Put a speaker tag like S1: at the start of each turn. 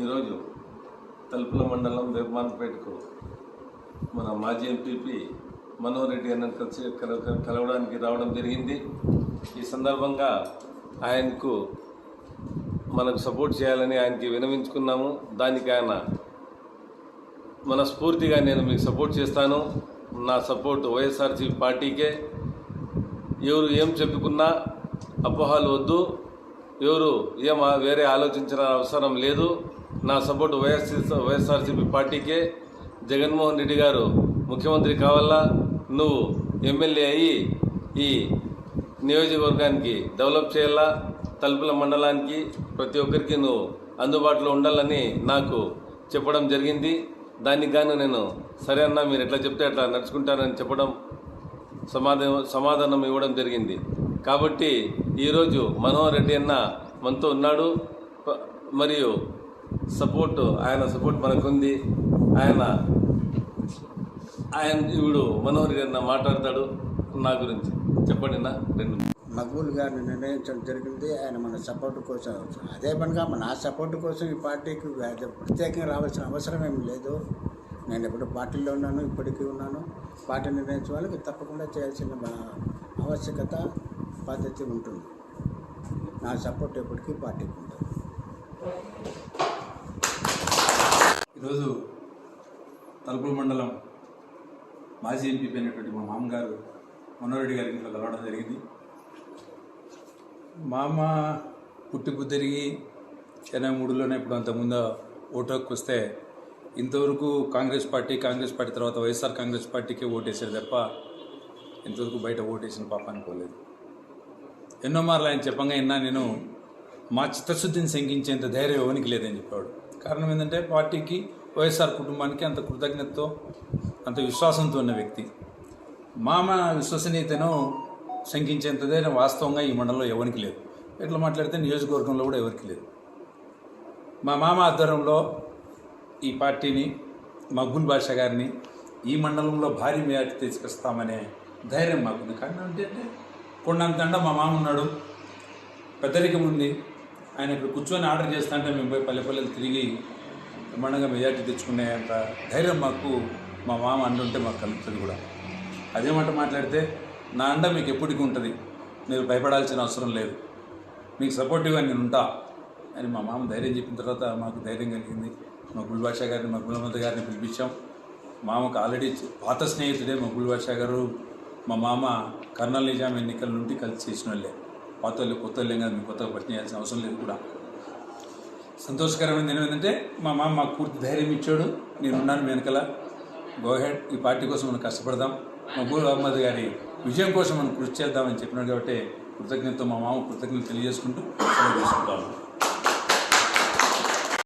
S1: ఈరోజు తలుపుల మండలం వేపమాన్పేటకు మన మాజీ ఎంపీపీ మనోహర్ రెడ్డి అన్న కలిసి కలవ కలవడానికి రావడం జరిగింది. ఈ సందర్భంగా ఆయనకు మనకు సపోర్ట్ చేయాలని ఆయనకి వినవించుకున్నాము. దానికి ఆయన మనస్ఫూర్తిగా నేను మీకు సపోర్ట్ చేస్తాను. నా సపోర్ట్ వైఎస్ఆర్సీ పార్టీకే. ఎవరు ఏం చెప్పుకున్నా అపోహలు వద్దు. ఎవరు ఏం వేరే ఆలోచించిన అవసరం లేదు. నా సపోర్ట్ వైఎస్ఆర్ వైఎస్ఆర్సీపీ పార్టీకే జగన్మోహన్ రెడ్డి గారు ముఖ్యమంత్రి కావాలా? నువ్వు ఎమ్మెల్యే అయ్యి ఈ నియోజకవర్గానికి డెవలప్ చేయాలా? తలుపుల మండలానికి ప్రతి ఒక్కరికి నువ్వు అందుబాటులో ఉండాలని నాకు చెప్పడం జరిగింది. దానికి గాను నేను సరే అన్న మీరు ఎట్లా చెప్తే అట్లా నడుచుకుంటానని చెప్పడం సమాధానం సమాధానం ఇవ్వడం జరిగింది. కాబట్టి ఈరోజు మనోహర్ రెడ్డి అన్న మనతో ఉన్నాడు. మరియు సపోర్ట్ ఆయన సపోర్ట్ మనకుంది. ఆయన ఆయన ఇప్పుడు మనోహర్ గారిన మాట్లాడతాడు నా గురించి. చెప్పండి నా రెండు
S2: మక్బూల్ గారిని నిర్ణయించడం జరిగింది. ఆయన మన సపోర్ట్ కోసం. అదే పనిగా మన నా సపోర్ట్ కోసం ఈ పార్టీకి ప్రత్యేకంగా రావాల్సిన అవసరం ఏమి లేదు. నేను ఎప్పుడు పార్టీలో ఉన్నాను ఇప్పటికీ ఉన్నాను. పార్టీ నిర్ణయించే వాళ్ళకి తప్పకుండా చేయాల్సిన ఆవశ్యకత పద్ధతి ఉంటుంది. నా సపోర్ట్ ఎప్పటికీ పార్టీకి ఉంటుంది.
S3: ఈరోజు తలుపుల మండలం మాజీ ఎంపీ అయినటువంటి మా మామగారు మనోరెడ్డి గారి ఇంట్లో కలవడం జరిగింది. మామ పుట్టిపు తిరిగి ఎనభై మూడులోనే ఇప్పుడు అంతకుముందు ఓటు హక్కు వస్తే ఇంతవరకు కాంగ్రెస్ పార్టీ కాంగ్రెస్ పార్టీ తర్వాత వైఎస్ఆర్ కాంగ్రెస్ పార్టీకి ఓటేసారు తప్ప ఇంతవరకు బయట ఓటేసిన పాప అనుకోలేదు. ఎన్నో మార్లు ఆయన చెప్పంగా విన్నా నేను మా చిత్తశుద్ధిని శంకించేంత ధైర్యం ఎవరికి లేదని చెప్పాడు కారణం ఏంటంటే పార్టీకి వైఎస్ఆర్ కుటుంబానికి అంత కృతజ్ఞతతో అంత విశ్వాసంతో ఉన్న వ్యక్తి. మామ విశ్వసనీయతను శంకించేంతదే వాస్తవంగా ఈ మండలంలో ఎవరికి లేదు. ఎట్లా మాట్లాడితే నియోజకవర్గంలో కూడా ఎవరికి లేదు. మా మామ ఆధ్వర్యంలో ఈ పార్టీని మగ్గుల్ బాషా గారిని ఈ మండలంలో భారీ మేరకు తీసుకొస్తామనే ధైర్యం మాకుంది. కారణం ఏంటంటే కొండంతండ మా మామ ఉన్నాడు. పెద్దరికం ఉంది. ఆయన ఇప్పుడు కూర్చొని ఆర్డర్ చేస్తా అంటే మేము పోయి పల్లె పల్లెలు తిరిగి బ్రహ్మాండంగా మెజార్టీ తెచ్చుకునే అంత ధైర్యం మాకు మా మామ అండుంటే మాకు కలుగుతుంది కూడా. అదే మాట మాట్లాడితే నా అండ మీకు ఎప్పటికీ ఉంటుంది. మీరు భయపడాల్సిన అవసరం లేదు. మీకు సపోర్టివ్గా నేను ఉంటా అని మా మామ ధైర్యం చెప్పిన తర్వాత మాకు ధైర్యం కలిగింది మా గుల్బాషా గారిని మా గులమంత గారిని పిలిపించాం. మామకు ఆల్రెడీ పాత స్నేహితుడే మా గుల్బాషా గారు. మా మామ కర్నల్ నిజాం ఎన్నికల నుండి కలిసి చేసిన వాళ్ళే. పాత వాళ్ళు కొత్త వాళ్ళేం కాదు కొత్తగా పరిచయం చేయాల్సిన అవసరం లేదు కూడా. సంతోషకరమైన ఏంటంటే మా మామ మాకు పూర్తి ధైర్యం ఇచ్చాడు. నేను ఉన్నాను మీ వెనకాల ఈ పార్టీ కోసం మనం కష్టపడదాం. మహబూబ్ అహ్మద్ గారి విజయం కోసం మనం కృషి చేద్దామని చెప్పినాడు కాబట్టి కృతజ్ఞతతో మా మామ కృతజ్ఞత తెలియజేసుకుంటూ చేసుకుంటాము